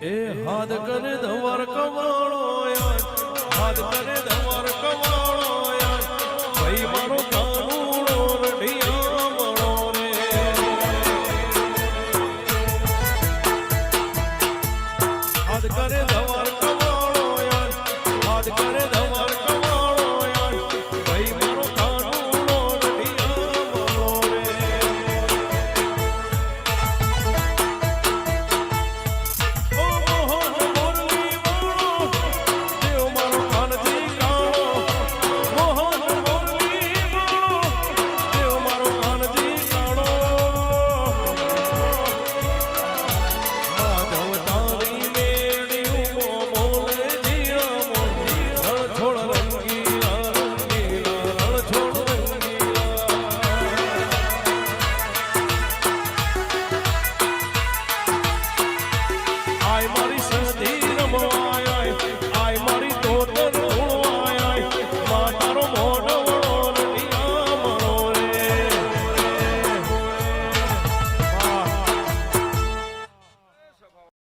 એ હાથ કરે ધવર કમાણો હાથ કરે ધવર કમાણો ભાઈ, મારો કાનુડો રઢિયા મળો રે. હાથ કરે ધવર કમાણો હાથ કરે ધવર